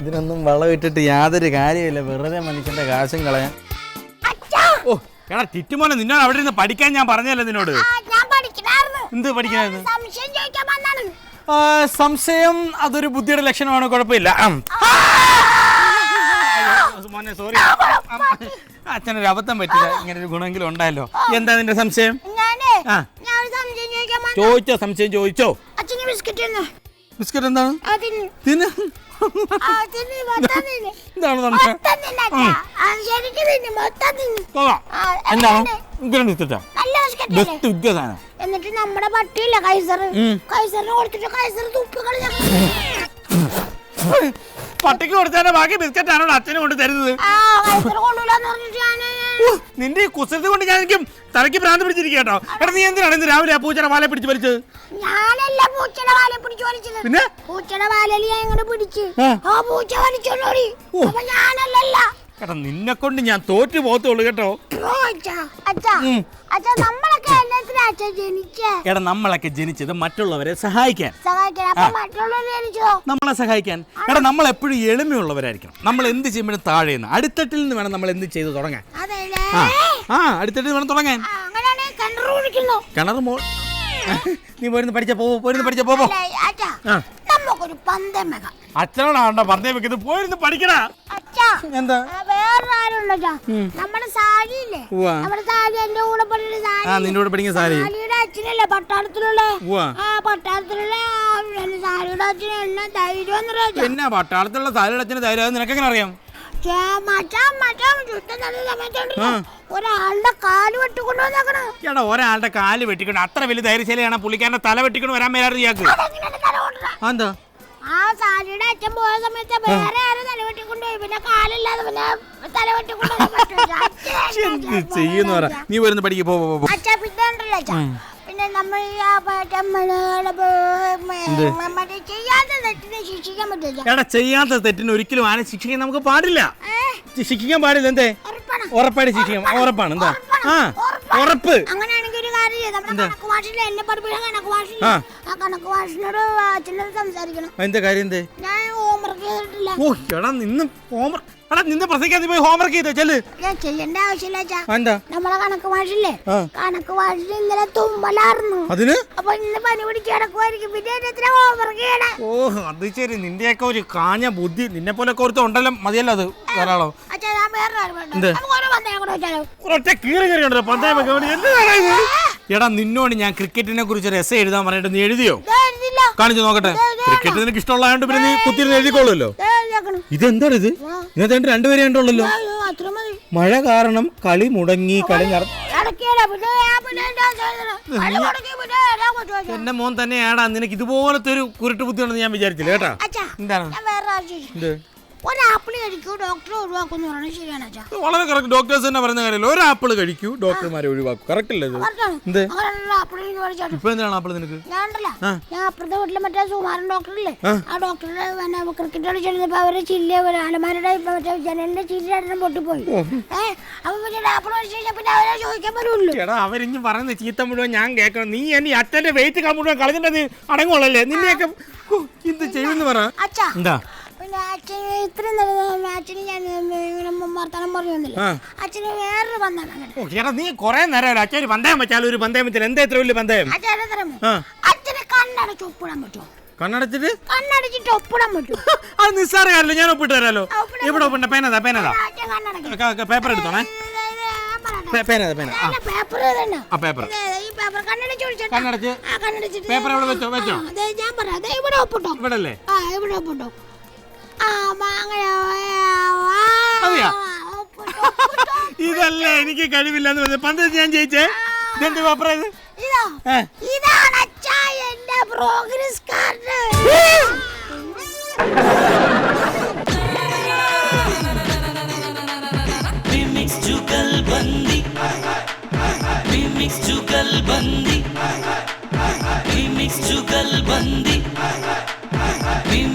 ഇതിനൊന്നും വളമിട്ടിട്ട് യാതൊരു കാര്യമില്ല വെറുതെ മനുഷ്യന്റെ കാശും കളയാൻ. ഓ എടാ ടിറ്റുമോനെ നിന്നോട് അവിടെ ഇരുന്ന് പഠിക്കാൻ ഞാൻ പറഞ്ഞല്ലേ നിന്നോട്? ആ, ഞാൻ പഠിക്കണായിരുന്നു. എന്ത് പഠിക്കുന്നു സംശയം ചോദിക്കാൻ വന്നാണ്. ആ, സംശയം അതൊരു ബുദ്ധിയുടെ ലക്ഷണമാണ്? കുഴപ്പമില്ല. മോനെ സോറി അച്ഛനൊരു അബദ്ധം പറ്റില്ല. ഇങ്ങനെ ഒരു ഗുണമെങ്കിലും ഉണ്ടായല്ലോ. എന്താ നിന്റെ സംശയം? ഞാനേ ആ. ഞാൻ ഒരു സംശയം ചോദിക്കാൻ വന്ന. ചോദിച്ചോ സംശയം ചോദിച്ചോ? അച്ഛന് ബിസ്ക്കറ്റ് ഒന്ന് ബിസ്ക്കറ്റ് എന്താണ്? തിന്ന്. എന്താണ്? എന്താണ്? എന്നിട്ട് നമ്മുടെ പട്ടിയില്ല കൈസർ. കൈസറിന് കൊടുത്തിട്ട് കൈസർ തുപ്പി പട്ടിക്ക് കൊടുത്തതിന്റെ ബാക്കി ബിസ്ക്കറ്റ് ആണോ അച്ഛനും കൊണ്ട് തരുന്നത്? കൊള്ളൂലെന്ന് പറഞ്ഞിട്ട് ഞാൻ നിന്റെ ഈ കുസൃതി കൊണ്ട് ഞാൻ എനിക്കും തലയ്ക്ക് ഭ്രാന്ത് പിടിച്ചിരിക്കട്ടോ എടാ നീ എന്തിനാണ് ഇന്ന് രാവിലെ ആ പൂച്ചയുടെ വാലെ പിടിച്ച് വലിച്ചത്? ഞാനല്ല പൂച്ചയുടെ വാലെ പിടിച്ച് വലിച്ചത്. പിന്നെ? പൂച്ചയുടെ വാലയിൽ ഞാൻ ഇങ്ങനെ പിടിച്ച്. ആ. പൂച്ച വലിച്ചോളൂ അപ്പോൾ അപ്പൊ ഞാനല്ലല്ല. എടാ നിന്നെ കൊണ്ട് ഞാൻ തോറ്റു പോകത്തുള്ളൂ കേട്ടോ. ഉം. നമ്മളൊക്കെ എന്നത്തിനാ അച്ഛാ ജനിച്ചേ. എടാ നമ്മളൊക്കെ ജനിച്ചത് മറ്റുള്ളവരെ സഹായിക്കാൻ. സഹായിക്കാൻ. അപ്പൊ മറ്റുള്ളവർ ജനിച്ചോ? നമ്മളെ സഹായിക്കാൻ. എടാ നമ്മൾ എപ്പോഴും എളിമയുള്ളവരായിരിക്കണം. നമ്മൾ എന്ത് ചെയ്യുമ്പോഴും താഴെയെന്ന്. അടിത്തട്ടിൽ നിന്ന് വേണം നമ്മൾ എന്ത് ചെയ്ത് തുടങ്ങാൻ. അതെല്ലേ? ആ. ആ അടിത്തട്ടിൽ നിന്ന് വേണം തുടങ്ങാൻ. ആ, അങ്ങനെയാണെങ്കിൽ കിണറ് കുഴിക്കുന്നു? കിണർ മോൾ നീ പോരുന്ന് പഠിച്ച പോ പോരുന്ന് പഠിച്ച പോ പോ. അല്ല, അച്ഛാ ആ. നമുക്കൊരു പന്തം വെക്കാം. അച്ഛനോടാണ്ട പറഞ്ഞേ വെക്കുന്നത് പോയിരുന്ന് പഠിക്കടാ. എന്താ? നമ്മുടെ സാരിയില്ലേ? നമ്മുടെ സാരി എന്റെ കൂടെ സാരി. ആ പഠിക്കുന്ന സാരി. സാരിയുടെ അച്ഛനല്ലേ? പട്ടാളത്തിലുള്ള. ആ പട്ടാളത്തിലുള്ള സാരിയുടെ എന്നെ ധൈര്യം പട്ടാളത്തിലുള്ള അച്ഛന് ധൈര്യം? നിനക്ക് എങ്ങനെ അറിയാം? ഒരാളുടെ കാൽ വെട്ടിക്കൊണ്ട് അത്ര വലിയ ധൈര്യശൈലിയാണ് പുള്ളിക്കാരന്റെ തല വെട്ടിക്കൊണ്ട് വരാൻ മേലാറ് ഇയാൾക്ക്? എന്താ ആ സാരിയുടെ അച്ഛൻ പോയ സമയത്ത് വേറെ ആരും തല വെട്ടിക്കൊണ്ടുപോയി പിന്നെ കാലില്ലാതെ പിന്നെ തല വെട്ടിക്കൊണ്ടു എന്ത് ചെയ്യുന്ന പറ. നീ വരുന്ന പഠിക്ക് പോ പോ, പോ, പോ. അച്ഛാ പിന്നെ ഉണ്ടല്ലോ അച്ഛാ പിന്നെ നമ്മൾ എടാ ചെയ്യാത്ത തെറ്റിന് ഒരിക്കലും ആരെ ശിക്ഷിക്കാൻ നമുക്ക് പാടില്ല. ശിക്ഷിക്കാൻ പാടില്ല എന്തേ? ഉറപ്പായിട്ട് ശിക്ഷിക്കാം. ഉറപ്പാണ്. എന്താ? ആ ഉറപ്പ്. അങ്ങനെയാണെങ്കിൽ എന്താ? കാര്യം എന്തേ? ഓ എടാ നിന്ന് ഹോംവർക്ക് എടാ നിന്നെ പ്രസംഗിക്കാൻ നീ പോയി ഹോംവർക്ക് ചെയ്തേ? ചെല്ല്. ചെയ്യേണ്ട ആവശ്യമില്ല എന്താ നമ്മളെ കണക്ക് കണക്ക് ഭാഷയിൽ ഇന്നലെ തുമ്മലായിരുന്നു. അതിന്? അപ്പൊ ഇന്ന് പനി പിടിച്ച് കിടക്കുമായിരിക്കും പിന്നെ എന്നെ എത്ര ഹോംവർക്ക് ചെയ്യണേ. ഓ അത് ശരി. നിന്റെയൊക്കെ ഒരു കാഞ്ഞ ബുദ്ധി നിന്നെ പോലെ കുറച്ച് ഉണ്ടല്ലോ മതിയല്ലോ അത് ധാരാളം. ഒറ്റ കീറി കയറി ഉണ്ടല്ലോ പന്തയം വെക്കാൻ എന്ത് എടാ നിന്നോട് ഞാൻ ക്രിക്കറ്റിനെ കുറിച്ച് ഒരു എസ് എഴുതാൻ പറഞ്ഞിട്ട് നീ എഴുതിയോ? കാണിച്ചു നോക്കട്ടെ. ക്രിക്കറ്റ് നിനക്ക് ഇഷ്ടമുള്ളതായോണ്ട് പിന്നെ നീ കുത്തിരുന്ന് എഴുതിയേക്കണം. ഇതെന്താണ് ഇത് ഇതിനകത്ത് രണ്ടുപേരെ ഉണ്ടല്ലോ. മഴ കാരണം കളി മുടങ്ങി കളി? എന്റെ മോൻ തന്നെയാടാ. നിനക്ക് ഇതുപോലത്തെ ഒരു കുരുട്ട് ബുദ്ധിയുണ്ടെന്ന് ഞാൻ വിചാരിച്ചില്ല കേട്ടാ? എന്താണ്? ഒരു ആപ്പിൾ കഴിക്കൂ ഒഴിവാക്കുന്നു പറയുന്നത് ശരിയാണ് അച്ഛാ. വളരെ കറക്റ്റ് ഡോക്ടേഴ്സ് തന്നെ പറയുന്ന കാര്യമല്ല? ഒരു ആപ്പിൾ കഴിക്കൂ ഡോക്ടർമാരെ ഒഴിവാക്കും. കറക്റ്റ് അല്ലേ ഇത്? പറഞ്ഞാണ് എന്ത്? അങ്ങനെയുള്ള ആപ്പിൾ എനിക്ക് മേടിച്ചോട്ടെ ഇപ്പൊ എന്താണ് ആപ്പിൾ നിനക്ക്? ഞാൻ ഞാൻ അപ്പുറത്തെ വീട്ടിലെ മറ്റേ സുമാരൻ ഡോക്ടറില്ലേ ആ. ഡോക്ടറുടെ പിന്നെ ക്രിക്കറ്റ് കളിച്ചിരുന്നപ്പോ അവരെ ചില്ല അലമാരുടെ മറ്റേ ജനലിന്റെ ചില്ലെണ്ണം പൊട്ടിപ്പോയി. ഏഹ് അപ്പൊ പിന്നെ ആപ്പിൾ കഴിഞ്ഞാൽ പിന്നെ അവരെ ചോദിക്കാൻ പറ്റുള്ളൂ എടാ അവരിഞ്ഞ് പറയുന്ന ചീത്ത മുഴുവൻ ഞാൻ കേൾക്കണം. നീ എന്നെ അച്ഛന്റെ വെയിറ്റ് മുഴുവൻ കളഞ്ഞിട്ട് അടങ്ങുള്ളല്ലേ നിന്നെയൊക്കെ ഇത് ചെയ്യുമെന്ന് പറ. അച്ഛാ എന്താ? അച്ഛന്. അച്ഛന് നീ കൊറേ നേരം അച്ഛൻ ഒരു പന്തയം വെച്ചാലും ഒരു പന്തയം വെച്ചാൽ എന്താ ഇത്ര വലിയ പന്തയം അച്ഛനെ അച്ഛന് കണ്ണടച്ച് ഒപ്പിടാൻ പറ്റുമോ? കണ്ണടച്ചിട്ട്? കണ്ണടച്ചിട്ട് ഒപ്പിടാൻ പറ്റുമോ? അത് നിസ്സാര കാര്യമല്ലോ ഞാൻ ഒപ്പിട്ട് തരാലോ. ഇവിടെ ഒപ്പിട്ട പേനതാ പേനതാ. പേപ്പർ എടുത്തോണേ. പേ- പേനതാ പേന. ആ. Paper paper. പേപ്പർ കണ്ണടച്ച് പേപ്പർ എവിടെ വെച്ചോ? വെച്ചോ? ഇവിടെ ഒപ്പിട്ടോ. ഇവിടെ അല്ലേ ആ ഇവിടെ ഒപ്പിട്ടോ. അതെയോ? ഇതല്ലേ എനിക്ക് കഴിവില്ല എന്ന് പറഞ്ഞത്. പന്ത് ഞാൻ ജയിച്ചേ? ഇതെന്ത് പേപ്പർ ഇത്? ഇതാണ് അച്ഛാ എന്റെ progress card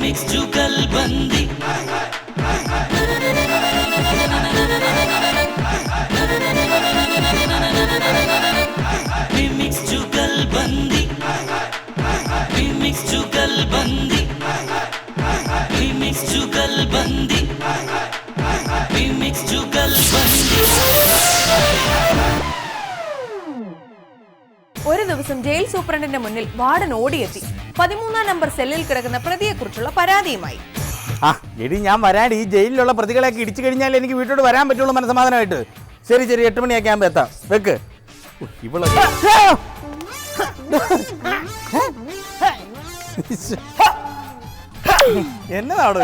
mix jugalbandi mix jugalbandi mix jugalbandi mix Jugal ഒരു ദിവസം ജയിൽ സൂപ്രണ്ടിന്റെ മുന്നിൽ വാർഡൻ ഓടിയെത്തി പതിമൂന്നാം നമ്പർ സെല്ലിൽ കിടക്കുന്ന പ്രതിയെക്കുറിച്ചുള്ള പരാതിയുമായി ആ എടി ഞാൻ വരാൻ ഈ ജയിലിലുള്ള പ്രതികളെ ഇടിച്ചു കഴിഞ്ഞാൽ എനിക്ക് വീട്ടിലോട്ട് വരാൻ പറ്റുള്ളൂ മനസ്സമാധാനമായിട്ട് ശരി ശരി എട്ട് മണിയൊക്കെ ആകുമ്പോ എത്താം വെക്ക് എന്നതാണോ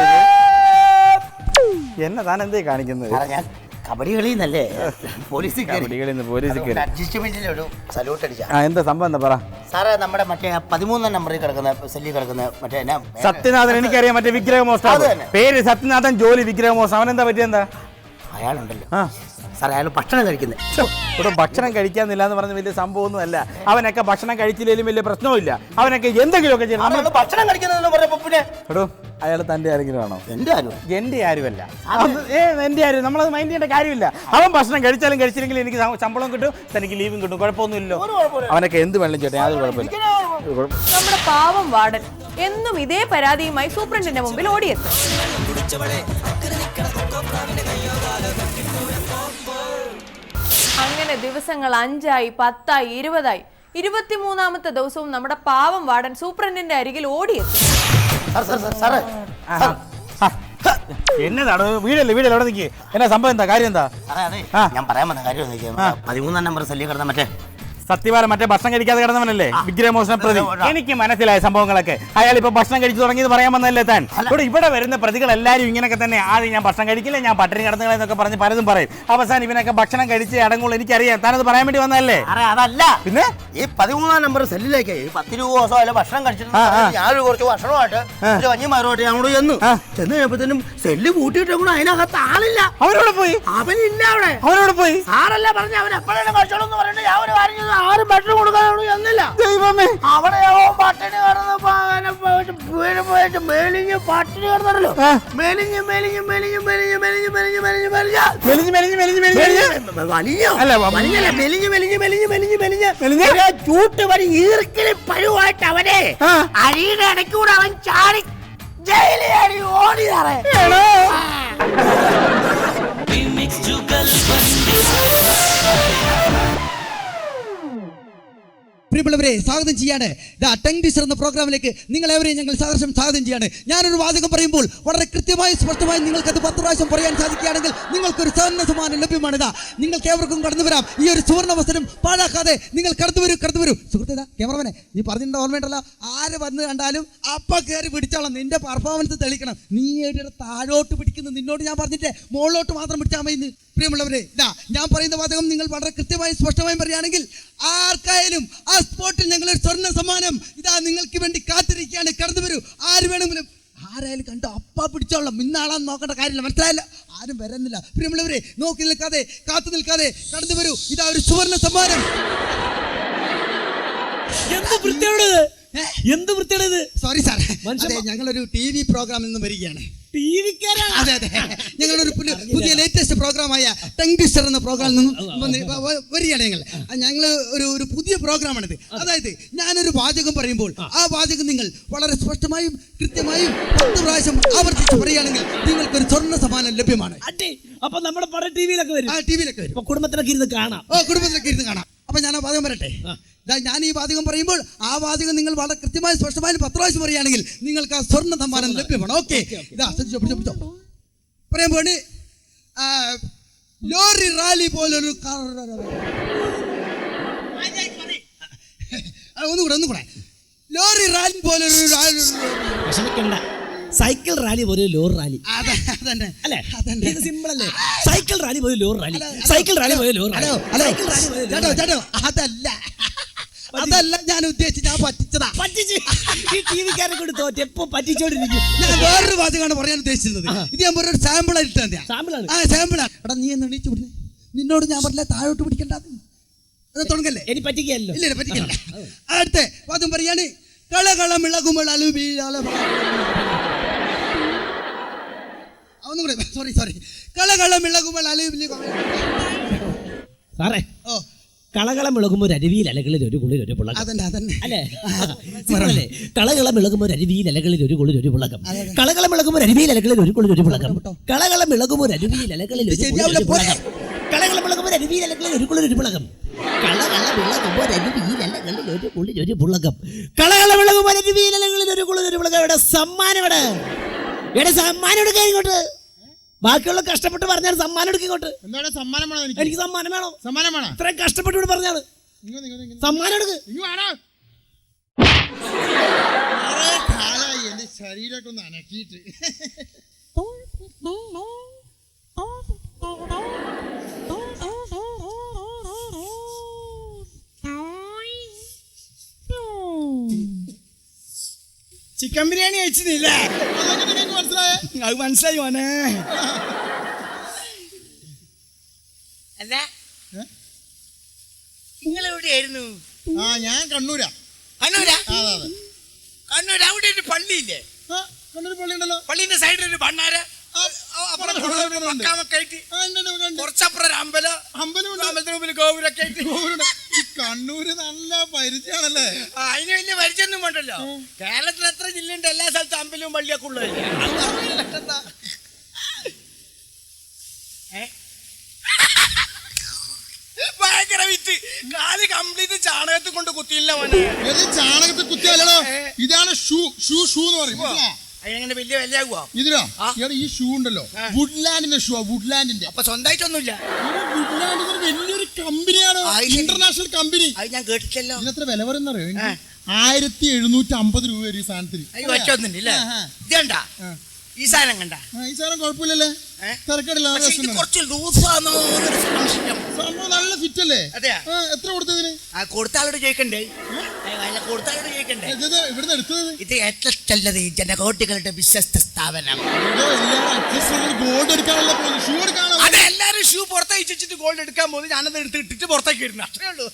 എന്നെ താൻ എന്തേ കാണിക്കുന്നത് കബഡി പോലീസ് പോലീസ് കബഡികളിൽ നിന്ന് പോലീസിൽ കയറി. അഡ്ജസ്റ്റ്മെന്റിൽ ഒരു സല്യൂട്ട് അടിച്ചാ. ആ എന്താ സംഭവം എന്താ പറ? സാറേ നമ്മുടെ മറ്റേ പതിമൂന്നാം നമ്പറിൽ കിടക്കുന്ന സെല്ലി കിടക്കുന്ന മറ്റേ എന്നാ സത്യനാഥൻ എനിക്കറിയാം മറ്റേ വിഗ്രഹമോസ് പേര് സത്യനാഥൻ ജോലി വിഗ്രഹമോസ് അവൻ എന്താ? പറ്റിയെന്താ അയാളുണ്ടല്ലോ സാറേ അയാൾ ഭക്ഷണം കഴിക്കുന്നത് ഇവിടെ ഭക്ഷണം കഴിക്കാന്നില്ല എന്ന് പറഞ്ഞ വലിയ സംഭവമൊന്നും അല്ല അവനൊക്കെ ഭക്ഷണം കഴിച്ചില്ലെങ്കിലും വലിയ പ്രശ്നവുമില്ല. അവനൊക്കെ എന്തെങ്കിലുമൊക്കെ ചെയ്യണം. നമ്മൾ ഭക്ഷണം കഴിക്കുന്നതെന്ന് പറഞ്ഞപ്പോ പിന്നെ എടോ അയാൾ തന്റെ ആരെങ്കിലും ആണോ? എന്റെ ആരും എന്റെ ആരുമല്ല. ഏ എന്റെ ആരും. നമ്മളത് മൈൻഡ് ചെയ്യേണ്ട കാര്യമില്ല. അവൻ ഭക്ഷണം കഴിച്ചാലും കഴിച്ചില്ലെങ്കിലും എനിക്ക് ശമ്പളം കിട്ടും തനിക്ക് ലീവും കിട്ടും. കുഴപ്പമൊന്നുമില്ലല്ലോ. അവനൊക്കെ എന്ത് വേണം ചേട്ടാ അത് കുഴപ്പമില്ല. നമ്മുടെ പാവം വാർഡൻ എന്നും ഇതേ പരാതിയുമായി സൂപ്രണ്ടിന്റെ മുമ്പിൽ ഓടിയെത്തും. അങ്ങനെ ദിവസങ്ങൾ അഞ്ചായി പത്തായി ഇരുപതായി. ഇരുപത്തിമൂന്നാമത്തെ ദിവസവും നമ്മുടെ പാവം വാടൻ സൂപ്രണ്ടിന്റെ അരികിൽ ഓടിയെത്തി. എന്നതാണോ വീടല്ലേ വീടല്ലേ? അവിടെ നിൽക്കുക എന്നാ സംഭവം എന്താ? കാര്യം എന്താ? അതെ. ഞാൻ പറയാൻ വന്ന കാര്യം പതിമൂന്നാം നമ്പർ ശല്യം കിടന്ന മറ്റേ സത്യവാരം മറ്റേ ഭക്ഷണം കഴിക്കാതെ കിടന്നവനല്ലേ? വിഗ്രഹമോഷണ പ്രതി. എനിക്ക് മനസ്സിലായ സംഭവങ്ങളൊക്കെ. അയാൾ ഇപ്പൊ ഭക്ഷണം കഴിച്ചു തുടങ്ങിയത് പറയാൻ വന്നല്ലേ താൻ? ഇവിടെ ഇവിടെ വരുന്ന പ്രതികൾ എല്ലാവരും ഇങ്ങനെയൊക്കെ തന്നെ ആദ്യം ഞാൻ ഭക്ഷണം കഴിക്കില്ല ഞാൻ പട്ടിണി കിടന്നുകളെ എന്നൊക്കെ പറഞ്ഞ് പലതും പറയും. അവസാനം ഇവനൊക്കെ ഭക്ഷണം കഴിച്ച് അടങ്ങുള്ളൂ എനിക്കറിയാം. താനത് പറയാൻ വേണ്ടി വന്നതല്ലേ? അതല്ല. പിന്നെ? ഈ പതിമൂന്നാം നമ്പർ സെല്ലിലേക്ക് പത്ത് രൂപ ദിവസം അല്ല ഭക്ഷണം കഴിച്ചിട്ടുണ്ട്. ഞാൻ കുറച്ച് ഭക്ഷണമായിട്ട് കുറച്ച് കഞ്ഞിമാരുമായിട്ട് ഞാൻ അങ്ങോട്ട് ചെന്നു. ചെന്ന് കഴിഞ്ഞപ്പോഴത്തേനും സെല്ല് കൂട്ടിയിട്ട് കൂടെ അതിനകത്ത് ആളില്ല. അവരോട് പോയി? അവനില്ല അവിടെ. അവരോട് പോയി? സാറല്ല പറഞ്ഞ അവൻ എപ്പോഴാണ് കഴിച്ചോളൂ എന്ന് പറഞ്ഞിട്ട് ഞാൻ ഒരു കാര്യം ചെയ്തു. ആറ് ഭക്ഷണം കൊടുക്കാനാണ് എന്നില്ല ദൈവമേ അവിടെ പട്ടിണി കിടന്ന് മേലിഞ്ഞ് പട്ടിണി കിടന്നല്ലോ മേലിഞ്ഞ് മേലിഞ്ഞ് മേലിഞ്ഞ് മേലിഞ്ഞ് മേലിഞ്ഞ് മേലിഞ്ഞ് മെലിഞ്ഞ മെലിഞ്ഞ് മെലിഞ്ഞ് മെലിഞ്ഞ് മെലിഞ്ഞ വലിഞ്ഞോ അല്ല വലിഞ്ഞല്ല മെലിഞ്ഞ് മെലിഞ്ഞ് മെലിഞ്ഞ് മെലിഞ്ഞ് മെലിഞ്ഞ് മെലിഞ്ഞ് ചൂട്ട് വരി ഈർക്കിലി പഴുവായിട്ട് അവനെ അരിയുടെ ഇടയ്ക്കൂടെ അവൻ ചാടി ജയിലിൽ അടി ഓടിയറേ Mix you girls, പ്രിയമുള്ളവരെ സ്വാഗതം ചെയ്യാണ്. ദ ടങ് ടീച്ചർ എന്ന പ്രോഗ്രാമിലേക്ക് നിങ്ങൾ നിങ്ങളെവരെയും ഞങ്ങൾ സഹർഷം സ്വാഗതം ചെയ്യാണ്. ഞാനൊരു വാചകം പറയുമ്പോൾ വളരെ കൃത്യമായി സ്പഷ്ടമായി അത് പത്ത് പ്രാവശ്യം പറയാൻ സാധിക്കുകയാണെങ്കിൽ നിങ്ങൾക്കൊരു സഹന സമ്മാനം ലഭ്യമാണിതാ നിങ്ങൾക്ക് ഏവർക്കും കടന്നു വരാം. ഈ ഒരു സുവർണ അവസരം പാഴാക്കാതെ നിങ്ങൾ കടന്നു വരൂ കടന്നു വരൂ. സുഹൃത്തേ ക്യാമറമാനെ നീ പറഞ്ഞിട്ട് ഓർമ്മയുണ്ടല്ലോ? ആര് വന്ന് കണ്ടാലും അപ്പ കയറി പിടിച്ചോളാം. നിന്റെ പെർഫോമൻസ് തെളിക്കണം നീ ഒരു താഴോട്ട് പിടിക്കുന്നു. നിന്നോട് ഞാൻ പറഞ്ഞിട്ടേ മുകളിലോട്ട് മാത്രം പിടിച്ചാൽ മതി. പ്രിയമുള്ളവരെ ഇതാ ഞാൻ പറയുന്ന വാചകം നിങ്ങൾ വളരെ കൃത്യമായി സ്പഷ്ടമായി പറയുകയാണെങ്കിൽ ആർക്കായാലും ആ സ്പോട്ടിൽ ഞങ്ങൾ ഒരു സ്വർണ സമ്മാനം ഇതാ നിങ്ങൾക്ക് വേണ്ടി കാത്തിരിക്കുകയാണ്. കടന്നു വരൂ. ആര് വേണമെങ്കിലും ആരായാലും കണ്ടു അപ്പ പിടിച്ചോളാം. ഇന്നാളാന്ന് നോക്കേണ്ട കാര്യമില്ല. മനസ്സിലായില്ല? ആരും വരുന്നില്ല പ്രിയമുള്ളവരെ നോക്കി നിൽക്കാതെ കാത്തു നിൽക്കാതെ കടന്നു വരൂ. ഇതാ ഒരു സുവർണ സമ്മാനം. എന്ത് വൃത്തിയാണത്? സോറി സാർ ഞങ്ങളൊരു ടി വി പ്രോഗ്രാമിൽ നിന്ന് വരികയാണ്. അതെ അതെ. ഞങ്ങളൊരു പുതിയ- പുതിയ ലേറ്റസ്റ്റ് പ്രോഗ്രാമായ ടങ് ട്വിസ്റ്റർ എന്ന പ്രോഗ്രാമിൽ നിന്ന് വരികയാണ് ഞങ്ങൾ. ഞങ്ങൾ ഒരു ഒരു പുതിയ പ്രോഗ്രാമാണിത് അതായത് ഞാനൊരു വാചകം പറയുമ്പോൾ ആ. വാചകം നിങ്ങൾ വളരെ സ്പഷ്ടമായും കൃത്യമായും പത്ത് പ്രാവശ്യം ആവർത്തിച്ച് പറയുകയാണെങ്കിൽ നിങ്ങൾക്ക് ഒരു സ്വർണ സമ്മാനം ലഭ്യമാണ്. അപ്പൊ നമ്മുടെ പടം ടി വിയിലൊക്കെ വരും. ആ ടി വിയിലൊക്കെ വരും. കുടുംബത്തിലൊക്കെ ഇരുന്ന് കാണാം. ഓ കുടുംബത്തിലൊക്കെ ഇരുന്ന് കാണാം. അപ്പൊ ഞാൻ ആ വാതകം പറയട്ടെ? ഞാൻ ഈ വാതകം പറയുമ്പോൾ ആ വാതകം നിങ്ങൾ വളരെ കൃത്യമായി സ്പഷ്ടമായി പത്ത് പ്രാവശ്യം പറയുകയാണെങ്കിൽ നിങ്ങൾക്ക് ആ സ്വർണ സമ്മാനം ലഭ്യമാണ്. ഓക്കെ. ഇതാ ശ്രദ്ധിച്ചോ പിടിച്ചോ പിടിച്ചോ. പറയാൻ പോണി ലോറി റാലി പോലൊരു ഒന്നുകൂടെ ഒന്നുകൂടെ. ലോറി റാലി പോലൊരു സൈക്കിൾ റാലി പോലെ ലോർ റാലി അല്ലേ? ഇത് സിമ്പിൾ അല്ലേ? സൈക്കിൾ റാലി പോലെ ലോർ റാലി സൈക്കിൾ റാലി പോലെ lore rally hello. Hello cycle rally ചേട്ടോ ചേട്ടോ. അതല്ല. അതല്ല ഞാൻ ഉദ്ദേശിച്ച് ഞാൻ പറ്റിച്ചതാ. പറ്റിച്ച്. ഈ ടി വിക്കാരെ കൊണ്ട് തോറ്റ്. എപ്പോ പറ്റിച്ചോണ്ടിരിക്കും. ഞാൻ വേറൊരു വാചകമാണ് പറയാൻ ഉദ്ദേശിച്ചത്. ഇത് ഞാൻ വേറൊരു സാമ്പിൾ ആയിട്ട് സാമ്പിളാണ് ആ സാമ്പിളാണ് എടാ നീ എന്ന് എണീച്ചു പിടിഞ്ഞ് നിന്നോട് ഞാൻ പറഞ്ഞില്ല താഴോട്ട് പിടിക്കണ്ട തുടങ്ങല്ലേ? ഇനി പറ്റിക്കല്ലോ ഇല്ല, പറ്റിക്കല്ല അടുത്ത വാദം പറയാണ് കളകളം ഇളകുമ്പോൾ അലുബി ഒന്നും കൂടെ സോറി സോറി കളകളം ഇളകുമ്പോൾ അലുബി സാറേ ഓ. കളകളം ഇളകുമ്പോൾ അരുവിയിൽ അലകളിൽ ഒരു കുളിൽ ഒരു പുളകം. അതന്നെ അതന്നെ. അല്ലേ? കളകളം ഇളകുമ്പോൾ അരുവിയിൽ അലകളിൽ ഒരു കുളിൽ ഒരു പുളകം. കളകളം ഇളകുമ്പോൾ അരുവിയിൽ അലകളിൽ ഒരു കുളിൽ ഒരു പുളകം. കളകളം ഇളകുമ്പോൾ ഒരു അരുവിയിൽ അലകളിൽ ഒരു കുളിൽ ഒരു പുളകം. കളകളം ഇളകുമ്പോൾ അരുവിയിൽ അലകളിൽ ഒരു കുളിൽ ഒരു പുളകം. ബാക്കിയുള്ള കഷ്ടപ്പെട്ട് പറഞ്ഞാൽ സമ്മാനം എടുക്കോട്ട് സമ്മാനം വേണം എനിക്ക്? സമ്മാനം വേണം? സമ്മാനം വേണം? ഇത്ര കഷ്ടപ്പെട്ട് പറഞ്ഞാൽ. സമ്മാനം എടുക്ക്. ശരീരമൊക്കെ ഒന്ന് അനക്കിയിട്ട്. ചിക്കൻ ബിരിയാണി കഴിച്ചില്ലേ മനസ്സിലായേ അത് മനസ്സിലായി മോനെ. അല്ല നിങ്ങൾ എവിടെയായിരുന്നു ആ ഞാൻ കണ്ണൂരാ. കണ്ണൂരാ? കണ്ണൂരാ കണ്ണൂർ അവിടെ ഒരു പള്ളിയില്ലേ? കണ്ണൂർ പള്ളി ഉണ്ടല്ലോ പള്ളിന്റെ സൈഡിൽ ഒരു ഭണ്ണാര. കുറച്ചപ്പുറം അമ്പലം. അമ്പലമുണ്ട്. അമ്പലത്തിന് മുമ്പിൽ ഗോപുരൊക്കെ ആയിട്ട്. ഗോപുരമുണ്ട്. കണ്ണൂര് നല്ല പരിചയമാണല്ലേ അതിന് വലിയ പരിചയമൊന്നും വേണ്ടല്ലോ. കേരളത്തിൽ എത്ര ജില്ലയുണ്ട്? എല്ലാ സ്ഥലത്തും അമ്പലവും പള്ളിയൊക്കെ ഉള്ളത്? ഭയങ്കര വിറ്റ് കാൽ കംപ്ലീറ്റ് ചാണകത്തിൽ കൊണ്ട് കുത്തിയില്ല മോനെ. ചാണകത്തിൽ കുത്തിയാലോ? ഇതാണ് ഷൂ ഷൂ ഷൂ എന്ന് പറയും? അതിനെങ്ങനെ വലിയ വിലയാകുവോ? ഇതിനോ. ഈ ഷൂ ഉണ്ടല്ലോ. വുഡ്ലാൻഡിന്റെ ഷൂ വുഡ്ലാൻഡിന്റെ അപ്പൊ സ്വന്തമായിട്ടൊന്നുമില്ല വുഡ്ലാൻഡ് ഇതൊരു വലിയൊരു കമ്പനിയാണ്. International company. അത് ഞാൻ കേട്ടില്ലല്ലോ ഇതിനെത്ര വില പറയുന്നറിയോ? ആയിരത്തി എഴുന്നൂറ്റി അമ്പത് രൂപ വരും ഈ സാധനത്തിന്. ഇത് കണ്ട. ഈ സാധനം കണ്ട? ഈ സാധനം കുഴപ്പമില്ലല്ലേ? തിരക്കടില്ല. കുറച്ച് ലൂസാണോ സംശയം. സംഭവം നല്ല ഫിറ്റ് അല്ലേ? എത്ര കൊടുത്തതിന്? കൊടുത്ത ആളോട് ചോദിക്കണ്ടേ? കൊടുത്ത ആളോട് ചോദിക്കണ്ടേ? ഇവിടുന്ന് എടുത്തത്? ഇത് ഏറ്റവും നല്ലത് ഈ ജനകോട്ടികളുടെ വിശ്വസ്ത സ്ഥാപനം. ഗോൾഡ് എടുക്കാനുള്ള ഷൂ എടുക്കാനുള്ള അതെ എല്ലാരും ഷൂ പുറത്തേക്ക് വെച്ചിട്ട് ഗോൾഡ് എടുക്കാൻ പോകുന്നു. ഞാനത് എടുത്ത് ഇട്ടിട്ട് പുറത്തേക്ക് ഇരുന്നു അത്രേ ഉള്ളൂ.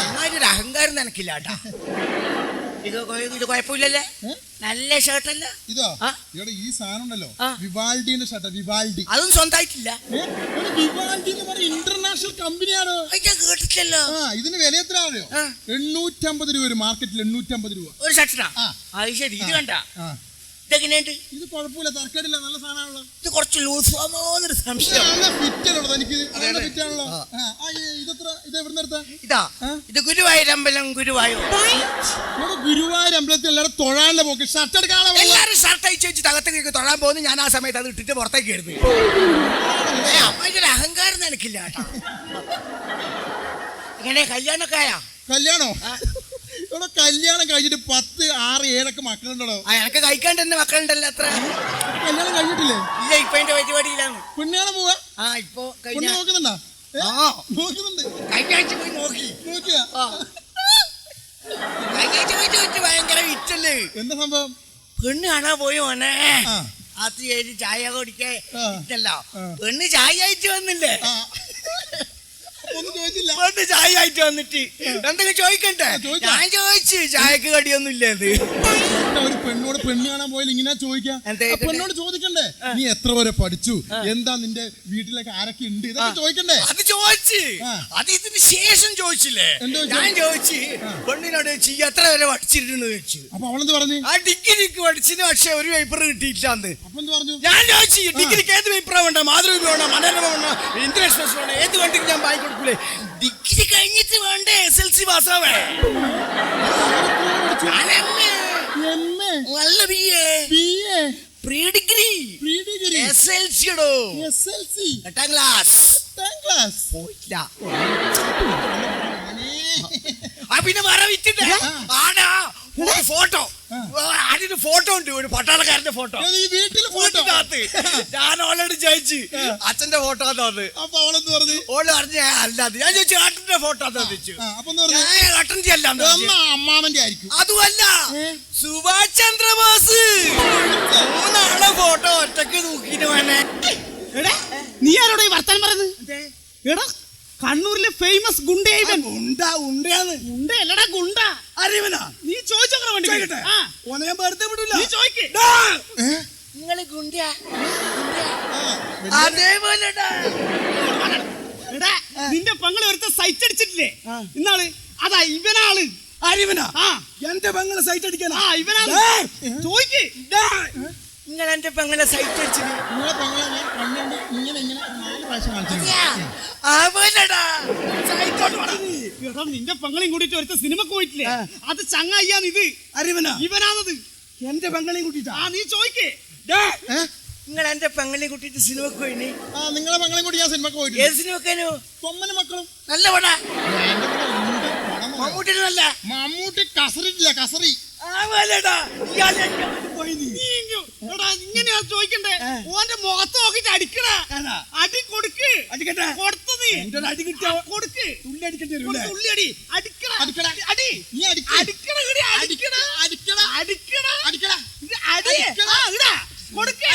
അമ്മാരി ഒരു അഹങ്കാരം നിനക്കില്ല കേട്ടാ. ഇത് ഇത് കുഴപ്പമില്ലല്ലേ? നല്ല ഷർട്ടല്ല ഇതോ. ഇവിടെ ഈ സാധനം ഉണ്ടല്ലോ. വിവാൾഡിന്റെ ഷർട്ട് വിവാൾഡി അതും സ്വന്തമായിട്ടില്ല. വിവാൾഡി എന്ന് പറഞ്ഞ ഇന്റർനാഷണൽ കമ്പനിയാണ് കേട്ടിട്ടില്ലല്ലോ. ആ ഇതിന് വില എത്ര അറിയോ എണ്ണൂറ്റമ്പത് രൂപ ഒരു മാർക്കറ്റിൽ എണ്ണൂറ്റമ്പത് രൂപ. ഒരു ഷർട്ടിനാ. അത് ശരി ഇത് കണ്ട? ഇതെങ്ങനെയുണ്ട്? ഇത് കുഴപ്പമില്ല തർക്കടില്ല നല്ല സാധനമാണല്ലോ. ഇത് കുറച്ച് ലൂസ് ആണോന്നൊരു സംശയം. നല്ല ഫിറ്റ് ആണല്ലോ എനിക്ക് നല്ല ആ, ഇതെത്ര ഇത് എവിടെ നിന്ന് ഇതാ? ഇത് ഗുരുവായൂർ. ഇവിടെ ഗുരുവായൂർ അമ്പലത്തിൽ എല്ലാവരും തൊഴാനുള്ള പോക്ക്. ഷർട്ട് എടുക്കാനുള്ള. എല്ലാരും ഷർട്ട് അയച്ചു വെച്ച് തകത്തേക്ക് തൊഴാൻ പോകുന്നു. ഞാൻ ആ സമയത്ത് അത് ഇട്ടിട്ട് പുറത്തേക്ക് എഴുതി അമ്മയുടെ അഹങ്കാരം നിനക്കില്ല കേട്ടോ. എങ്ങനെ കല്യാണമൊക്കെ ആയാ? കല്യാണോ? ഇവിടെ കല്യാണം കഴിഞ്ഞിട്ട് പത്ത് ആറ് ഏഴൊക്കെ മക്കളുണ്ടോ ആ എനക്ക് കഴിക്കാണ്ട് തന്നെ മക്കളുണ്ടല്ലോ അത്ര. കല്യാണം കഴിഞ്ഞിട്ടില്ലേ? ഇല്ല ഇപ്പൊ എന്റെ പരിപാടിയിലാണ്. പെണ്ണുകാണാൻ പോവാ ആ ഇപ്പൊ കഴിഞ്ഞ നോക്കുന്നുണ്ടോ? ഏ? ആ. നോക്കുന്നുണ്ട്. കഴിഞ്ഞ ആഴ്ച പോയി നോക്കി. നോക്കിയാ ആ. കഴിഞ്ഞ ആഴ്ച പോയി ചോദിച്ചു ഭയങ്കര വിറ്റല്ലേ? എന്താ സംഭവം? പെണ്ണ് കാണാൻ പോയി മോനെ. ആ. അത് ചായ കുടിക്കേ ആ. ഇട്ടല്ലോ. ആ. പെണ്ണ് ചായ അയച്ചു വന്നില്ലേ? ആ. ചായ ആയിട്ട് വന്നിട്ട്. എന്തെങ്കിലും ചോദിക്കണ്ടേ? ഞാൻ ചോദിച്ചു ചായക്ക് കടിയൊന്നും ഒരു പെണ്ണോട് പെണ്ണ് കാണാൻ പോയാൽ ഇങ്ങനെ ചോദിക്കാം? പെണ്ണോട് ചോദിക്കണ്ടേ? നീ എത്ര വരെ പഠിച്ചു? എന്താ നിന്റെ വീട്ടിലേക്ക് ആരൊക്കെ ഉണ്ട്? ഇതൊക്കെ ചോദിക്കണ്ടേ? അത് ചോദിച്ചു. അത് ഇതിന് ശേഷം ചോദിച്ചില്ലേ? ഞാൻ ചോദിച്ചു പെണ്ണിനോട് ചോദിച്ചു "ഈ എത്ര വരെ പഠിച്ചിരുന്നു? ചോദിച്ചു. അപ്പൊ അവളെന്ത് പറഞ്ഞു? ആ ഡിഗ്രിക്ക് പഠിച്ചിന് പക്ഷെ ഒരു പേപ്പർ എന്ത് പറഞ്ഞു? ഞാൻ ചോദിച്ചു ഡിഗ്രിക്ക് ഏത് പേപ്പറാ വേണ്ട? മാതൃഭൂമി വേണോ മനോരമ വേണോ ഇന്ത്യൻ എക്സ്പ്രസ് വേണോ ഏത് വണ്ടിക്ക് ഞാൻ വായി കൊടുക്കൂലേ ഡിഗ്രി കഴിഞ്ഞിട്ട് വേണ്ടേ എസ് എൽ സി പാസ്സാവേ നല്ല B A. Pre degree. S L സിയുടെ എസ് എൽ സി എട്ടാം ക്ലാസ്. എട്ടാം ക്ലാസ്. പോയില്ല. പിന്നെ വേറെ വിറ്റിട്ട്. ആടാ. ഒരു ഫോട്ടോ. അതിന് ഫോട്ടോ ഉണ്ട് ഒരു പട്ടാളക്കാരന്റെ ഫോട്ടോ. വീട്ടിൽ ഫോട്ടോ? ഞാൻ ഓളോട് ചോദിച്ചു അച്ഛന്റെ ഫോട്ടോ തന്നത് അപ്പൊ അവളെന്ത് പറഞ്ഞു? ഓൾ പറഞ്ഞു അല്ലാതെ ഞാൻ ചോദിച്ചു ഏട്ടന്റെ ഫോട്ടോ തന്നിച്ചു ഏട്ടന്റെ അല്ല. അമ്മാവന്റെ ആയിരിക്കും. അതുമല്ല സുഭാഷ് ചന്ദ്രബോസ്. മൂന്നാളെ ഫോട്ടോ ഒറ്റയ്ക്ക് നോക്കിട്ട് വേണേ നീ ആരോടെ വർത്താനം പറയുന്നത്? എടാ കണ്ണൂരിലെ ഫേമസ് ഗുണ്ടയായി ഗുണ്ട ഗുണ്ടയാണ് ഗുണ്ട ഗുണ്ടയല്ലടാ ഗുണ്ട. അറിയവനാ നീ ചോദിച്ചോക്കറ വണ്ടി ചോദിക്കട്ടെ? ഓനെ ഞാൻ വെറുതെ വിടൂല. നീ ചോദിക്ക്. നിങ്ങൾ ഗുണ്ടിയാ അതേപോലെ നിന്റെ പെങ്ങളെ ഒരുത്ത സൈറ്റ് അടിച്ചിട്ടില്ലേ? ഇന്നാൾ? അതാ ഇവനാൾ. അറിവനാ ആ. എന്റെ പെങ്ങളെ സൈറ്റ് അടിക്കാനാ. ആ ഇവനാൾ. ചോദിക്ക്. നിങ്ങൾ എന്റെ പെങ്ങളെ സൈറ്റ് അടിച്ചത്? നിങ്ങളെ പെങ്ങളെ ഞാൻ കണ്ണുകൊണ്ട് ഇങ്ങനെ ഇങ്ങനെ നാല് പ്രാവശ്യം കാണിച്ചു നിന്റെ പെങ്ങളെയും കൂടിയിട്ട് ഒരുത്ത സിനിമക്ക് പോയിട്ടില്ലേ? അത് ചങ്ങായിയാണ് ഇത്. അറിവനാ ഇവനാണത്. എന്റെ പെങ്ങളെയും കൂട്ടിട്ടാ ആ നീ ചോയ്ക്കേ നിങ്ങൾ എന്റെ പെങ്ങളെയും കൂട്ടിട്ട് സിനിമക്ക് പോയിനി? ആ നിങ്ങളെ പെങ്ങളെയും കൂടി ഞാൻ സിനിമക്ക് പോയിട്ട് ഏത് സിനിമക്കാനു? തൊമ്മനും മക്കളും. നല്ല പടാ. മോനെ. മമ്മൂട്ടി കസറിട്ടില്ല കസറി. ആ എടാ ഇങ്ങനെയാ ചോദിക്കണ്ടേ? ഓന്റെ മുഖത്ത് നോക്കിട്ട് അടിക്കടാ. അടി കൊടുക്ക്. അടിക്കട്ടെ. കൊടുത്തത്. അടി കിട്ടിയോ കൊടുക്ക്. തുള്ളി അടിക്കട്ടെ തുള്ളി അടി. അടിക്കണ അടിക്കണ അടി. നീ അടിക്കണ അടിക്കണ അടിക്കണ അടിക്കണ അടിക്കണ അടി. കൊടുക്ക്.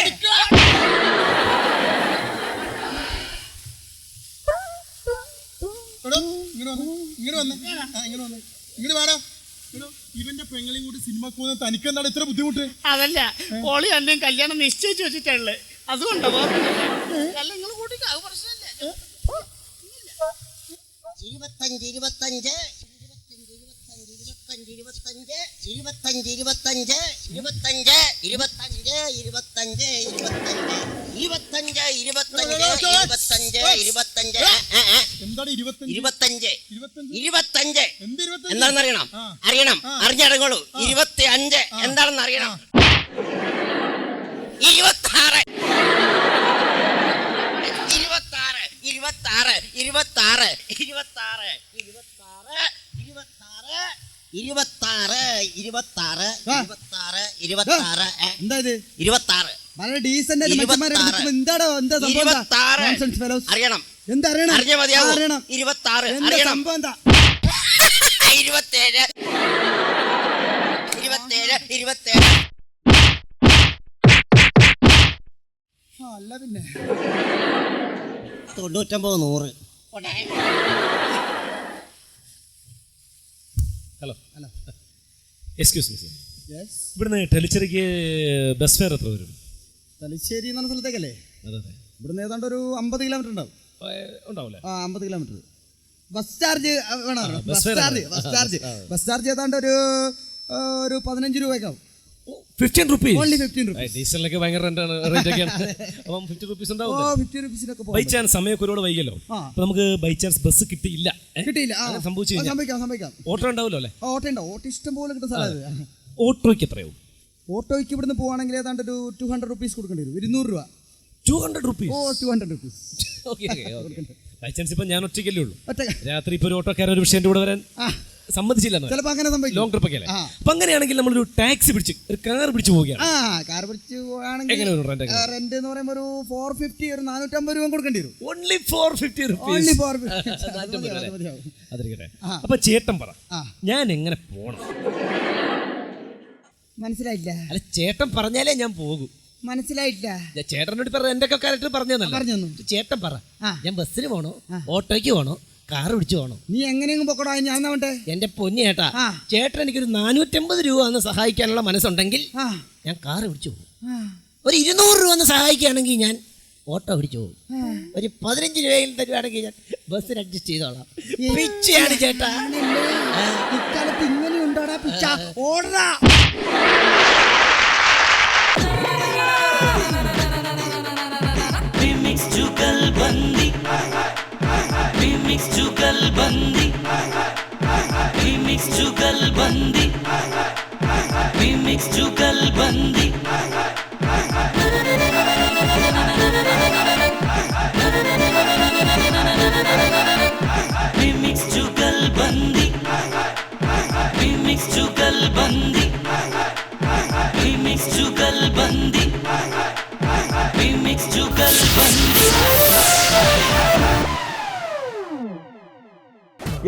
ഇങ്ങോട്ട് വന്ന് ഇങ്ങോട്ട് വന്ന്. ഇങ്ങോട്ട് വന്ന്. ഇങ്ങോട്ട് വേണം ഇവന്റെ പെങ്ങളെയും കൂടി സിനിമ പോകുന്ന തനിക്ക് എന്താണ് ഇത്ര ബുദ്ധിമുട്ട്? അതല്ല പോളി എല്ലാം കല്യാണം നിശ്ചയിച്ചു വെച്ചിട്ടുള്ളേ അതുകൊണ്ടോ അല്ല നിങ്ങൾ കൂട്ടിക്കോ അത് പ്രശ്നമില്ല. ഇരുപത്തഞ്ച് ഇരുപത്തഞ്ച്. ഇരുപത്തഞ്ച് ഇരുപത്തഞ്ച് ഇരുപത്തഞ്ച് ഇരുപത്തഞ്ച് ഇരുപത്തഞ്ച് ഇരുപത്തഞ്ച് ഇരുപത്തഞ്ച് ഇരുപത്തഞ്ച് ഇരുപത്തഞ്ച് ഇരുപത്തഞ്ച് ഇരുപത്തഞ്ച് ഇരുപത്തഞ്ച്? ഇരുപത്തഞ്ച്. എന്താണെന്ന് അറിയണം. അറിയണം അറിഞ്ഞടങ്ങോളൂ ഇരുപത്തി അഞ്ച് എന്താണെന്ന് അറിയണം ഇരുപത്താറ്. ഇരുപത്താറ്. ഇരുപത്താറ്. ഇരുപത്താറ്. ഇരുപത്താറ്. ഇരുപത്താറ്. ഇരുപത്താറ്. ഇരുപത്താറ് ഇരുപത്താറ് ഇരുപത്താറ് ഇരുപത്താറ് എന്താ ഇത്? ഇരുപത്താറ്. വളരെ ഡീസന്റ്. എന്താടോ എന്താ സംഭവം. അറിയണം. എന്താ അറിയണം? അറിഞ്ഞ മതിയാവും. അറിയണം. ഇരുപത്താറ്. എന്താ അറിയണം. സംഭവം എന്താ? ഇരുപത്തേഴ്. ഇരുപത്തേഴ് ഇരുപത്തേഴ്. അല്ല പിന്നെ. തൊണ്ണൂറ്റമ്പത് നൂറ്. Hello hello excuse me sir ഇവിടുന്ന് തലിച്ചേരിക്ക് ബസ് ഫെയർ എത്ര വരും? തലശ്ശേരി എന്ന പറഞ്ഞ സ്ഥലത്തേക്കല്ലേ? അതെ അതെ. ഇവിടുന്ന് ഏതാണ്ട് ഒരു അമ്പത് കിലോമീറ്റർ ഉണ്ടാവും. ഉണ്ടാവില്ലേ ആ അമ്പത് കിലോമീറ്റർ ബസ് ചാർജ് വേണോ? Bus charge bus charge. Bus charge ഏതാണ്ട് ഒരു ഒരു പതിനഞ്ച് രൂപയ്ക്കാവും fifteen rupees only fifteen rupees ഡീസലിനൊക്കെ ഭയങ്കര റെന്റാണ് റേറ്റ് ഒക്കെയാണ് അപ്പം ഫിഫ്റ്റി റുപ്പീസ് ഓ ഉണ്ടാവും ഫിഫ്റ്റി റുപ്പീസിനൊക്കെ ബൈ ചാൻസ് സമയമൊക്കെ ഒരുപാട് വൈകല്ലോ. അപ്പൊ നമുക്ക് ബൈ ചാൻസ് ബസ് കിട്ടിയില്ല? കിട്ടിയില്ല. സംഭവിച്ചു സംഭവിക്കാം സംഭവിക്കാം. ഓട്ടോ ഉണ്ടാവുമല്ലോ അല്ലേ? ഓട്ടോ ഉണ്ടോ ഓട്ടോ ഇഷ്ടം പോലെ കിട്ടുന്ന സ്ഥലം ഓട്ടോയ്ക്ക് എത്രയാവും? ഓട്ടോയ്ക്ക് ഇവിടുന്ന് പോവാണെങ്കിൽ ഏതാണ്ട് ഒരു ടു ഹൺഡ്രഡ് റുപ്പീസ് കൊടുക്കേണ്ടി വരും. ഇരുന്നൂറ് രൂപ. Two hundred rupees oh two hundred rupees by chance ഇപ്പൊ ഞാൻ ഒറ്റയ്ക്കല്ലേ ഉള്ളൂ. രാത്രി ഇപ്പൊ ഒരു ഓട്ടോക്കാരൻ ഒരു വിഷയന്റെ കൂടെ വരാൻ. സമ്മതിച്ചില്ല ചിലപ്പോൾ അങ്ങനെ സംഭവിക്കും. ലോങ് ട്രിപ്പ് ഒക്കെ അല്ലേ. അപ്പൊ അങ്ങനെയാണെങ്കിൽ ഒരു ടാക്സി പിടിച്ച് ഒരു കാർ പിടിച്ച് പോവുകയാണ്. ആ കാർ പിടിച്ച്? പോവുകയാണെങ്കിൽ റെന്റ് എന്ന് പറയുമ്പോൾ ഒരു ഫോർ ഫിഫ്റ്റി ഒരു നാനൂറ്റമ്പത് രൂപ കൊടുക്കേണ്ടി വരും. Only four fifty only rupees four അതിരിക്കട്ടെ. അപ്പൊ ചേട്ടൻ പറ ഞാൻ എങ്ങനെ പോണം? മനസ്സിലായില്ല. അല്ല ചേട്ടൻ പറഞ്ഞാലേ ഞാൻ പോകും. മനസ്സിലായില്ല. ഞാൻ ചേട്ടനോട് പറഞ്ഞ എന്റെ ഒക്കെ പറഞ്ഞു പറഞ്ഞു ചേട്ടൻ പറ ഞാൻ ബസ്സിന് പോണോ? ഓട്ടോയ്ക്ക് പോണോ? കാർ പിടിച്ചു പോകണം നീ എങ്ങനെയെങ്കിലും പൊക്കടാ ഞാൻ എന്നാവട്ടെ എന്റെ പൊന്നി ചേട്ടാ എനിക്ക് ചേട്ടൻ എനിക്കൊരു നാനൂറ്റമ്പത് രൂപ ഒന്ന് സഹായിക്കാനുള്ള മനസ്സുണ്ടെങ്കിൽ ഞാൻ കാർ പിടിച്ചു പോകും. ഒരു ഇരുന്നൂറ് രൂപ ഒന്ന് സഹായിക്കുകയാണെങ്കിൽ ഞാൻ ഓട്ടോ പിടിച്ചു പോകും. ഒരു പതിനഞ്ച് രൂപയിൽ തരുവാണെങ്കിൽ ഞാൻ ബസ്സിന് അഡ്ജസ്റ്റ് ചെയ്തോളാം. പിച്ചയാണ് ചേട്ടാ? ഇക്കാലത്ത് ഇങ്ങനെ ഉണ്ടോടാ പിച്ച? ഓടടാ రిమిక్స్ జుగల్ బంది రిమిక్స్ జుగల్ బంది రిమిక్స్ జుగల్ బంది రిమిక్స్ జుగల్ బంది రిమిక్స్ జుగల్ బంది రిమిక్స్ జుగల్ బంది రిమిక్స్ జుగల్ బంది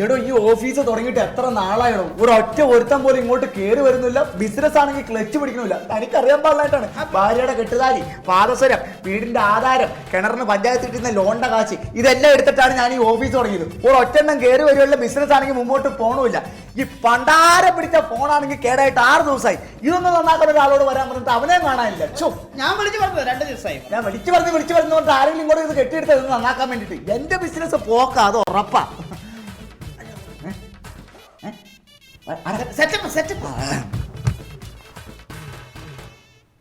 എടോ ഈ ഓഫീസ് തുടങ്ങിയിട്ട് എത്ര നാളായോ ഒരു ഒറ്റ ഒരുത്തം പോലും ഇങ്ങോട്ട് കയറി വരുന്നില്ല. ബിസിനസ് ആണെങ്കിൽ ക്ലച്ച് പിടിക്കണില്ല. എനിക്കറിയാൻ പാടില്ലായിട്ടാണ്. ഭാര്യയുടെ കെട്ടുതാലി പാദസരം വീടിന്റെ ആധാരം കിണറിന് പഞ്ചായത്ത് കിട്ടുന്ന ലോണിന്റെ കാശ് ഇതെല്ലാം എടുത്തിട്ടാണ് ഞാൻ ഈ ഓഫീസ് തുടങ്ങിയത്. ഒരു ഒറ്റെണ്ണം കയറി വരുവല്ല ബിസിനസ് ആണെങ്കിൽ മുമ്പോട്ട് പോകണമില്ല ഈ പണ്ടാരം പിടിച്ച ഫോണാണെങ്കിൽ കേടായിട്ട് ആറ് ദിവസമായി. ഇതൊന്നും നന്നാക്കുന്ന ഒരാളോട് വരാൻ പറഞ്ഞിട്ട് അവനെ കാണാനില്ല. ചോ ഞാൻ വിളിച്ചു പറഞ്ഞു രണ്ട് ദിവസമായി. ഞാൻ വിളിച്ചു പറഞ്ഞ് വിളിച്ചു പറഞ്ഞു ആരെങ്കിലും ഇങ്ങോട്ട് ഇത് കെട്ടിയെടുത്തത് നന്നാക്കാൻ വേണ്ടിട്ട് എന്റെ ബിസിനസ് പോക്കാ അത് ഉറപ്പാ. സെറ്റപ്പ് സെറ്റപ്പ്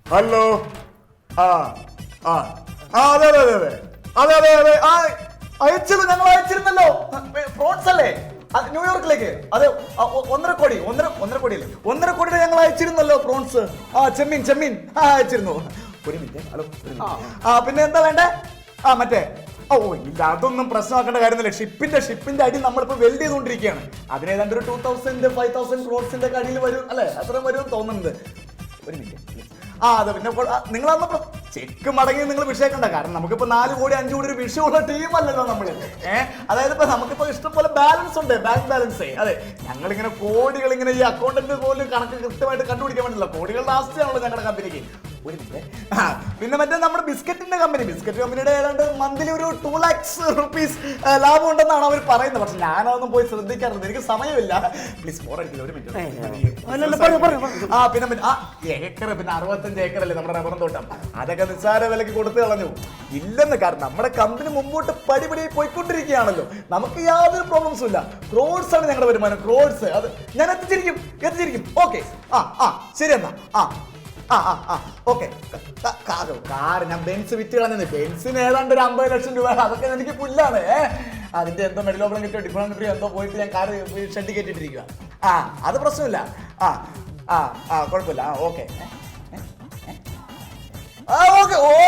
ഹലോ ആ ആ. ആ അതെ അതെ അതെ അതെ. അതെ അതെ അതെ. ആ അയച്ചിരുന്നു ഞങ്ങൾ അയച്ചിരുന്നല്ലോ. ഫ്രോഡ്സ് അല്ലേ? അത് ന്യൂയോർക്കിലേക്ക് അതെ ഒന്നര കോടി ഒന്നര ഒന്നര കോടി അല്ലേ ഒന്നര കോടിയുടെ ഞങ്ങൾ അയച്ചിരുന്നല്ലോ പ്രോൺസ് ആ ചെമ്മീൻ ചെമ്മീൻ. ആ അയച്ചിരുന്നു. ഒരു മിനിറ്റ് ഹലോ ആ പിന്നെ എന്താ വേണ്ടേ? ആ മറ്റേ ഓ ഇല്ല അതൊന്നും പ്രശ്നമാക്കേണ്ട കാര്യമൊന്നുമില്ല. ഷിപ്പിന്റെ ഷിപ്പിന്റെ അടി നമ്മളിപ്പോ വെൽഡ് ചെയ്തുകൊണ്ടിരിക്കുകയാണ്. അതിന് ഏതാണ്ട് ഒരു ടൂ തൗസൻഡ് ഫൈവ് തൗസൻഡ് ക്രോഡ്സിന്റെ അടിയിൽ വരും അല്ലെ? അത്രയും വരും തോന്നുന്നുണ്ട്. ഒരു മിനിറ്റ് ആ അതെ പിന്നെ നിങ്ങൾ അന്ന് ചെക്ക് മടങ്ങി നിങ്ങൾ വിഷയക്കണ്ട. കാരണം നമുക്കിപ്പോ നാല് കോടി അഞ്ചു കോടി ഒരു വിഷയമുള്ള ടീം അല്ലല്ലോ നമ്മൾ. ഏഹ് അതായത് ഇപ്പൊ നമുക്കിപ്പോ ഇഷ്ടം പോലെ ബാലൻസ് ഉണ്ട്. ബാങ്ക് ബാലൻസ് അതെ ഞങ്ങൾ ഇങ്ങനെ കോടികൾ ഇങ്ങനെ ഈ അക്കൗണ്ടന്റ് പോലും കണക്ക് കൃത്യമായിട്ട് കണ്ടുപിടിക്കാൻ പറ്റില്ല. കോടികൾ ലാസ്റ്റ് ആസ്തിയാണല്ലോ ഞങ്ങളുടെ കമ്പനിക്ക് ഒരു മിനിറ്റ് ആ പിന്നെ മറ്റേ നമ്മുടെ ബിസ്ക്കറ്റിന്റെ കമ്പനി ബിസ്ക്കറ്റ് കമ്പനിയുടെ ഏതാണ്ട് മന്ത്ലി ഒരു ടു ലാക്സ് റുപ്പീസ് ലാഭം ഉണ്ടെന്നാണ് അവർ പറയുന്നത്. പക്ഷെ ഞാനതൊന്നും പോയി ശ്രദ്ധിക്കാറുണ്ട് എനിക്ക് സമയമില്ല. പ്ലീസ് ഫോർ അടിക്കില്ല ഒരു മിനിറ്റ് ആ പിന്നെ ആ ഏക്കർ പിന്നെ അറുപത്തഞ്ച് ഏക്കർ അല്ലേ നമ്മുടെ റബ്ബറും തോട്ടം. അതൊക്കെ നിസ്സാര വിലക്ക് കൊടുത്തു കളഞ്ഞു. ഇല്ലെന്ന് കാരണം നമ്മുടെ കമ്പനി മുമ്പോട്ട് പടിപടി പോയിക്കൊണ്ടിരിക്കുകയാണല്ലോ. നമുക്ക് യാതൊരു പ്രോബ്ലംസും ഇല്ല. ക്രോഡ്സ് ആണ് ഞങ്ങളുടെ വരുമാനം. ക്രോഡ്സ് അത് ഞാൻ എത്തിച്ചിരിക്കും എത്തിച്ചിരിക്കും. ഓക്കെ ആ ആ ശരി എന്നാ. ആ ആ ആ ആ ഓക്കെ. കാർ ഞാൻ ബെൻസ് വിറ്റ് കളഞ്ഞു ബെൻസിന് ഏതാണ്ട് ഒരു അമ്പത് ലക്ഷം രൂപ. അതൊക്കെ എനിക്ക് പുല്ലാണ്. ഏ? അതിന്റെ എന്തോ മെഡിലോബിളം കിട്ടിയോ? ഡിപ്ലോമ കിട്ടിയോ എന്തോ പോയിട്ട് ഞാൻ കാർ ഷെഡ് കെട്ടിട്ടിരിക്കുക ആ അത് പ്രശ്നമില്ല. ആ ആ ആ കുഴപ്പമില്ല. ആ okay.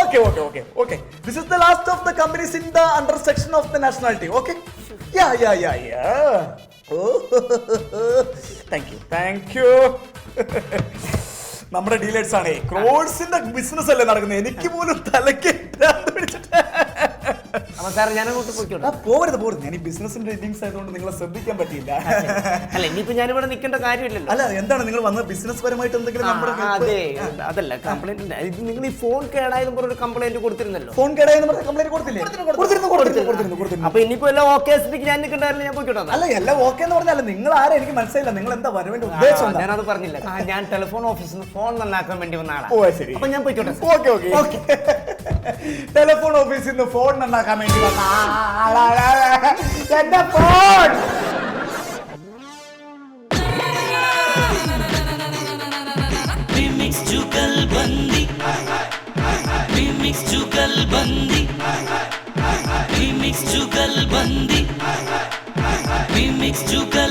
Okay okay okay this is the last of the companies in the under section of the nationality okay. Yeah yeah yeah you. Thank you നമ്മുടെ ഡീലേഴ്സ് ആണ്. ക്രോഡ്സിന്റെ ബിസിനസ് അല്ലേ നടക്കുന്നത്? എനിക്ക് പോലും തലക്ക് അപ്പൊ സാർ ഞാൻ അങ്ങോട്ട് പോയിക്കോട്ടെ. ആ, പോവരുത് ഞാൻ ഈ ബിസിനസിന്റെ ഇന്നിങ്സ് ആയതുകൊണ്ട് നിങ്ങളെ ശ്രദ്ധിക്കാൻ പറ്റിയില്ല. അല്ല ഇനിയിപ്പോ ഞാനിവിടെ നിൽക്കേണ്ട കാര്യമില്ലല്ലോ. അല്ല എന്താണ് നിങ്ങൾ വന്ന ബിസിനസ് പരമായിട്ട് എന്തെങ്കിലും നമ്മുടെ അതെ അതല്ല കംപ്ലൈന്റ് നിങ്ങൾ ഈ ഫോൺ കേടായെന്ന് പറഞ്ഞൊരു കംപ്ലൈന്റ് കൊടുത്തിരുന്നല്ലോ. ഫോൺ കേടായെന്ന് പറഞ്ഞ കംപ്ലൈന്റ് കൊടുത്തില്ലേ? കൊടുത്തിരുന്നു കൊടുത്തിരുന്നു കൊടുത്തിരുന്നു കൊടുത്തിരുന്നു അപ്പൊ ഇനിയിപ്പോ എല്ലാം ഓക്കെ ഞാൻ നിൽക്കണ്ടായിരുന്നു ഞാൻ പോയിക്കോട്ടെ അല്ല എല്ലാം ഓക്കെ എന്ന് പറഞ്ഞാൽ നിങ്ങൾ ആരെ എനിക്ക് മനസ്സിലായില്ല. നിങ്ങൾ എന്താ വരവേണ്ട ഉദ്ദേശം ഞാൻ അത് ഞാനത് പറഞ്ഞില്ല. ഞാൻ ടെലിഫോൺ ഓഫീസിൽ നിന്ന് ഫോൺ നന്നാക്കാൻ വേണ്ടി വന്ന ആളാണ് ഓ ശരി. അപ്പൊ ഞാൻ പോയിക്കോട്ടെ ഓക്കെ ഓക്കെ ഓക്കെ ಟೆಲಿಫೋನ್ ಆಫೀಸಿಂದ ಫೋನ್ ನನ್ನ ಕಮೆಂಟ್ ಎಡ್ಡ ಫೋನ್ ಜುಗಲ್ ಬಂದಿ ಜುಗಲ್ ಬಂದಿ ಜುಗಲ್ ಬಂದಿ ಜುಗಲ್